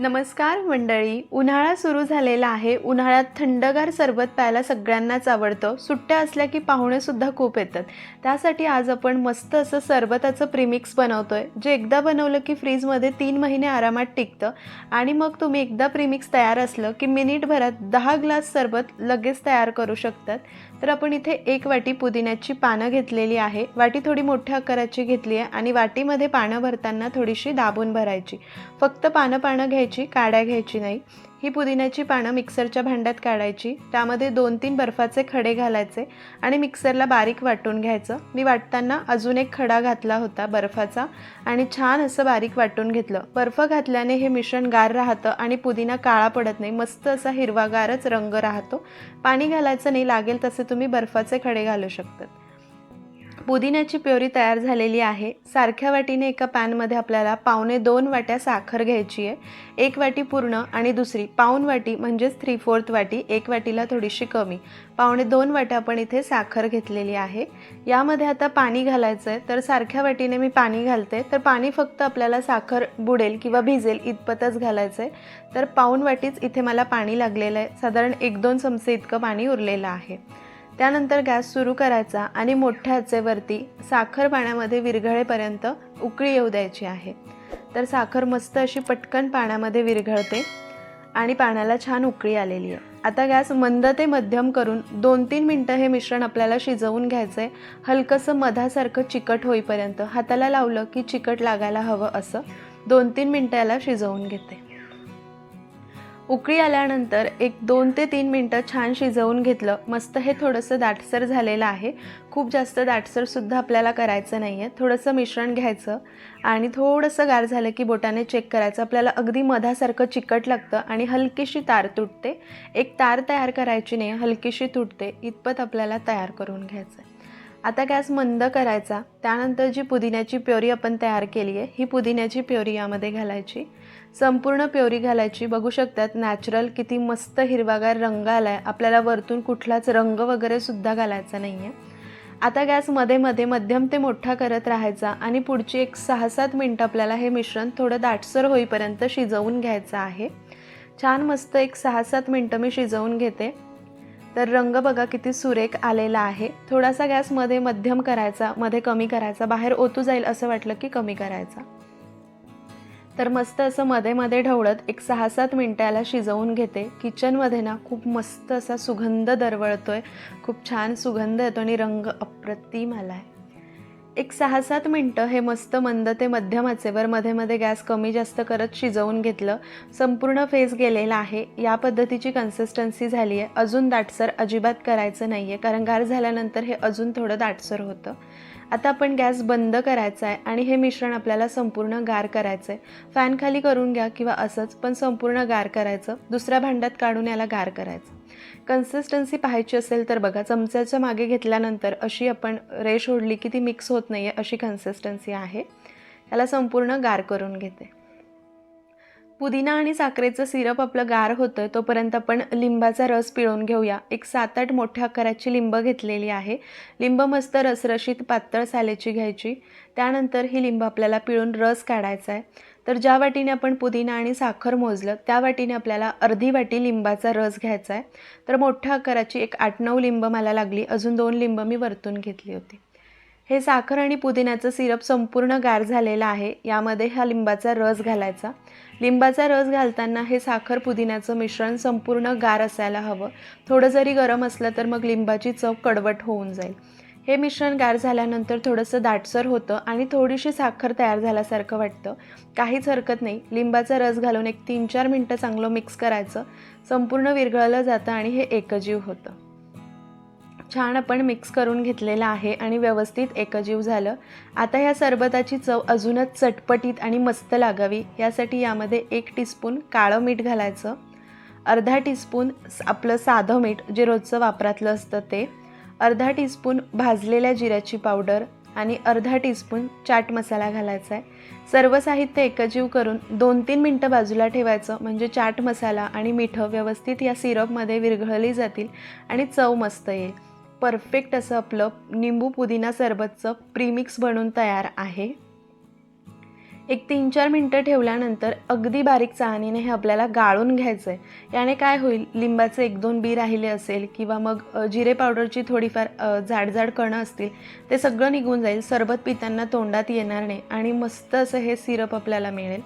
नमस्कार मंडळी उन्हाळा सुरू झालेला आहे. उन्हाळ्यात थंडगार सरबत प्यायला सगळ्यांनाच आवडतं. सुट्ट्या असल्या की पाहुणेसुद्धा खूप येतात. त्यासाठी आज आपण मस्त असं सरबताचं प्रीमिक्स बनवतोय. जे एकदा बनवलं की फ्रीजमध्ये तीन महिने आरामात टिकतं. आणि मग तुम्ही एकदा प्रिमिक्स तयार असलं की मिनिटभरात दहा ग्लास सरबत लगेच तयार करू शकतात. तर आपण इथे एक वाटी पुदिन्याची पानं घेतलेली आहे. वाटी थोडी मोठ्या आकाराची घेतली आहे आणि वाटीमध्ये पानं भरताना थोडीशी दाबून भरायची. फक्त पानं पानं घ्यायची काड्या घ्यायची नाही. ही पुदिन्याची पानं मिक्सरच्या भांड्यात काढायची. त्यामध्ये दोन तीन बर्फाचे खडे घालायचे आणि मिक्सरला बारीक वाटून घ्यायचं. मी वाटताना अजून एक खडा घातला होता बर्फाचा आणि छान असं बारीक वाटून घेतलं. बर्फ घातल्याने हे मिश्रण गार राहतं आणि पुदिना काळा पडत नाही. मस्त असा हिरवागारच रंग राहतो. पाणी घालायचं नाही लागेल तसे तुम्ही बर्फाचे खडे घालू शकतात. पुदिन्याची प्युरी तयार झालेली आहे. सारख्या वाटीने एका पॅनमध्ये आपल्याला पावणे दोन वाट्या साखर घ्यायची आहे. एक वाटी पूर्ण आणि दुसरी पाऊन वाटी म्हणजेच थ्री फोर्थ वाटी एक वाटीला थोडीशी कमी. पावणे दोन वाट्या आपण इथे साखर घेतलेली आहे. यामध्ये आता पाणी घालायचं आहे तर सारख्या वाटीने मी पाणी घालते. तर पाणी फक्त आपल्याला साखर बुडेल किंवा भिजेल इतपतच घालायचं आहे तर पाऊन वाटीच इथे मला पाणी लागलेलं आहे. साधारण एक दोन चमचे इतकं पाणी उरलेलं आहे. त्यानंतर गॅस सुरू करायचा आणि मोठ्या आचेवरती साखर पाण्यामध्ये विरघळेपर्यंत उकळी येऊ द्यायची आहे. तर साखर मस्त अशी पटकन पाण्यामध्ये विरघळते आणि पाण्याला छान उकळी आलेली आहे. आता गॅस मंद ते मध्यम करून दोन तीन मिनटं हे मिश्रण आपल्याला शिजवून घ्यायचं आहे हलकंसं मधासारखं चिकट होईपर्यंत हाताला लावलं की चिकट लागायला हवं असं दोन तीन मिनटं याला शिजवून घेते. उकळी आल्यानंतर एक दोन ते तीन मिनटं छान शिजवून घेतलं. मस्त हे थोडंसं दाटसर झालेलं आहे. खूप जास्त दाटसरसुद्धा आपल्याला करायचं नाही आहे थोडंसं मिश्रण घ्यायचं आणि थोडंसं गार झालं की बोटाने चेक करायचं. आपल्याला अगदी मधासारखं चिकट लागतं आणि हलकीशी तार तुटते. एक तार तयार करायची नाही हलकीशी तुटते. इतपत आपल्याला तयार करून घ्यायचं आहे आता गॅस मंद करायचा. त्यानंतर जी पुदिन्याची प्युरी आपण तयार केली आहे ही पुदिन्याची प्युरी यामध्ये घालायची. संपूर्ण प्युरी घालायची. बघू शकतात नॅचरल किती मस्त हिरवागार रंग आला आहे आपल्याला वरतून कुठलाच रंग वगैरे सुद्धा घालायचा नाही आहे आता गॅसमध्ये मध्ये मध्यम ते मोठा करत राहायचा आणि पुढची एक सहा सात मिनटं आपल्याला हे मिश्रण थोडं दाटसर होईपर्यंत शिजवून घ्यायचं आहे. छान मस्त एक सहा सात मिनटं मी शिजवून घेते. तर रंग बघा किती सुरेख आलेला आहे. थोडासा गॅसमध्ये मध्यम करायचा मध्ये कमी करायचा बाहेर ओतू जाईल असं वाटलं की कमी करायचा. तर मस्त असं मध्ये मध्ये ढवळत एक सहा सात मिनटाला शिजवून घेते. किचनमध्ये ना खूप मस्त असा सुगंध दरवळतो आहे खूप छान सुगंध येतो आणि रंग अप्रतिम आला आहे एक सहा सात मिनटं हे मस्त मंद ते मध्यम आचेवर मध्ये मध्ये गॅस कमी जास्त करत शिजवून घेतलं. संपूर्ण फेस गेलेला आहे. या पद्धतीची कन्सिस्टन्सी झाली आहे अजून दाटसर अजिबात करायचं नाही आहे कारण गार झाल्यानंतर हे अजून थोडं दाटसर होतं. आता आपण गॅस बंद करायचा आहे आणि हे मिश्रण आपल्याला संपूर्ण गार करायचं आहे फॅन खाली करून घ्या किंवा असंच पण संपूर्ण गार करायचं. दुसऱ्या भांड्यात काढून याला गार करायचं. कन्सिस्टन्सी पाहायची असेल तर बघा चमच्याच्या मागे घेतल्यानंतर अशी आपण रेश ओढली की ती मिक्स होत नाही आहे अशी कन्सिस्टन्सी आहे. याला संपूर्ण गार करून घेते. पुदिना आणि साखरेचं सिरप आपलं गार होतं आहे तोपर्यंत आपण लिंबाचा रस पिळून घेऊया. एक सात आठ मोठ्या आकाराची लिंब घेतलेली आहे. लिंब मस्त रसरशीत पातळ सालेची घ्यायची. त्यानंतर ही लिंब आपल्याला पिळून रस काढायचा आहे तर ज्या वाटीने आपण पुदिना आणि साखर मोजलं त्या वाटीने आपल्याला अर्धी वाटी लिंबाचा रस घ्यायचा आहे तर मोठ्या आकाराची एक आठ नऊ लिंब मला लागली. अजून दोन लिंब मी वरतून घेतली होती. हे साखर आणि पुदिन्याचं सिरप संपूर्ण गार झालेलं आहे. यामध्ये हा लिंबाचा रस घालायचा. लिंबाचा रस घालताना हे साखर पुदिन्याचं मिश्रण संपूर्ण गार असायला हवं. थोडं जरी गरम असलं तर मग लिंबाची चव कडवट होऊन जाईल. हे मिश्रण गार झाल्यानंतर थोडंसं दाटसर होतं आणि थोडीशी साखर तयार झाल्यासारखं वाटतं. काहीच हरकत नाही. लिंबाचा रस घालून एक तीन चार मिनटं चांगलं मिक्स करायचं. संपूर्ण विरघळलं जातं आणि हे एकजीव होतं. छान आपण मिक्स करून घेतलेलं आहे आणि व्यवस्थित एकजीव झालं. आता ह्या सरबताची चव अजूनच चटपटीत आणि मस्त लागावी यासाठी यामध्ये एक टीस्पून काळं मीठ घालायचं. अर्धा टीस्पून आपलं साधं मीठ जे रोजचं वापरातलं असतं ते. अर्धा टीस्पून भाजलेल्या जिऱ्याची पावडर आणि अर्धा टीस्पून चाट मसाला घालायचा आहे सर्व साहित्य एकजीव करून दोन तीन मिनटं बाजूला ठेवायचं म्हणजे चाट मसाला आणि मिठं व्यवस्थित या सिरपमध्ये विरघळली जातील आणि चव मस्त येईल. परफेक्ट असं आपलं निंबू पुदिना सरबतचं प्रीमिक्स बनून तयार आहे. एक तीन चार मिनटं ठेवल्यानंतर अगदी बारीक चाळणीने हे आपल्याला गाळून घ्यायचं आहे याने काय होईल? लिंबाचे एक दोन बी राहिले असेल किंवा मग जिरे पावडरची थोडीफार जाडजाड कणं असतील ते सगळं निघून जाईल. सरबत पिताना तोंडात येणार नाही आणि मस्त असं हे सिरप आपल्याला मिळेल.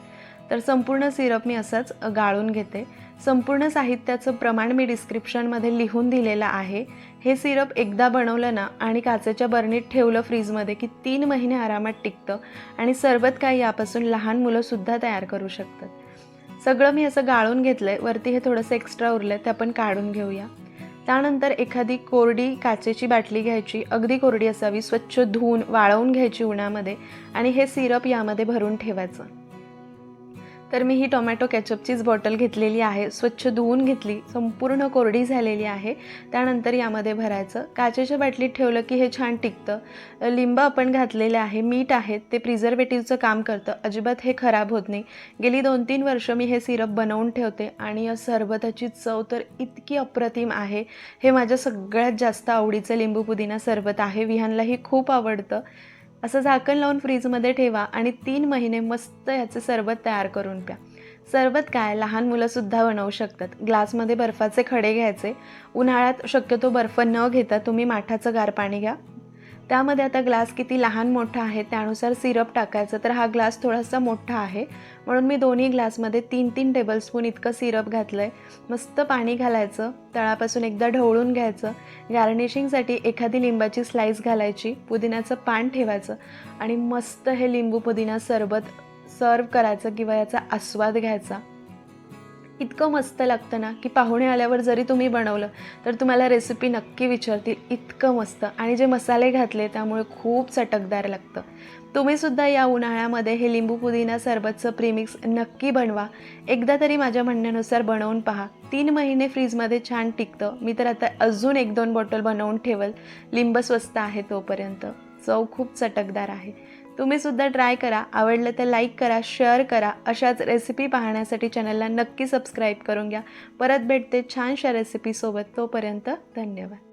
तर संपूर्ण सिरप मी असंच गाळून घेते. संपूर्ण साहित्याचं प्रमाण मी डिस्क्रिप्शनमध्ये लिहून दिलेलं आहे. हे सिरप एकदा बनवलं ना आणि काचेच्या बरणीत ठेवलं फ्रीजमध्ये की तीन महिने आरामात टिकतं आणि सरबत काही यापासून लहान मुलंसुद्धा तयार करू शकतात. सगळं मी असं गाळून घेतलं आहे वरती हे थोडंसं एक्स्ट्रा उरलं आहे ते आपण काढून घेऊया. त्यानंतर एखादी कोरडी काचेची बाटली घ्यायची. अगदी कोरडी असावी. स्वच्छ धुवून वाळवून घ्यायची उन्हामध्ये आणि हे सिरप यामध्ये भरून ठेवायचं. तर मी ही टोमॅटो कॅचअपचीच बॉटल घेतलेली आहे स्वच्छ धुवून घेतली संपूर्ण कोरडी झालेली आहे. त्यानंतर यामध्ये भरायचं. काचेच्या बाटलीत ठेवलं की हे छान टिकतं. लिंब आपण घातलेले आहे मीठ आहे ते प्रिझर्वेटिव्हचं काम करतं. अजिबात हे खराब होत नाही. गेली दोन तीन वर्ष मी हे सिरप बनवून ठेवते आणि या सरबताची चव तर इतकी अप्रतिम आहे. हे माझ्या सगळ्यात जास्त आवडीचं लिंबू पुदिना सरबत आहे. विहानलाही खूप आवडतं. असं झाकण लावून फ्रीजमध्ये ठेवा आणि तीन महिने मस्त ह्याचं सरबत तयार करून प्या. सरबत काय? लहान मुलंसुद्धा बनवू शकतात. ग्लासमध्ये बर्फाचे खडे घ्यायचे. उन्हाळ्यात शक्यतो बर्फ न घेता तुम्ही माठाचं गार पाणी घ्या. त्यामध्ये आता ग्लास किती लहान मोठा आहे त्यानुसार सिरप टाकायचं तर हा ग्लास थोडासा मोठा आहे. म्हणून मी दोन्ही ग्लासमध्ये तीन तीन टेबलस्पून इतकं सिरप घातलं आहे मस्त पाणी घालायचं तळापासून एकदा ढवळून घ्यायचं गार्निशिंगसाठी एखादी लिंबाची स्लाईस घालायची पुदिन्याचं पान ठेवायचं आणि मस्त हे लिंबू पुदिना सरबत सर्व करायचं किंवा याचा आस्वाद घ्यायचा. इतकं मस्त लागतं ना की पाहुणे आल्यावर जरी तुम्ही बनवलं तर तुम्हाला रेसिपी नक्की विचारतील इतकं मस्त. आणि जे मसाले घातले त्यामुळे खूप चटकदार लागतं. तुम्हीसुद्धा या उन्हाळ्यामध्ये हे लिंबू पुदिना सरबतचं प्रीमिक्स नक्की बनवा. एकदा तरी माझ्या म्हणण्यानुसार बनवून पहा. तीन महिने फ्रीजमध्ये छान टिकतं. मी तर आता अजून एक दोन बॉटल बनवून ठेवल. लिंब स्वस्त आहे तोपर्यंत. चव खूप चटकदार आहे. तुम्ही सुद्धा ट्राय करा. आवडलं तर लाईक करा शेअर करा. अशाच रेसिपी पाहण्यासाठी चॅनलला नक्की सबस्क्राईब करून घ्या. परत भेटते छानशा रेसिपीसोबत तोपर्यंत धन्यवाद.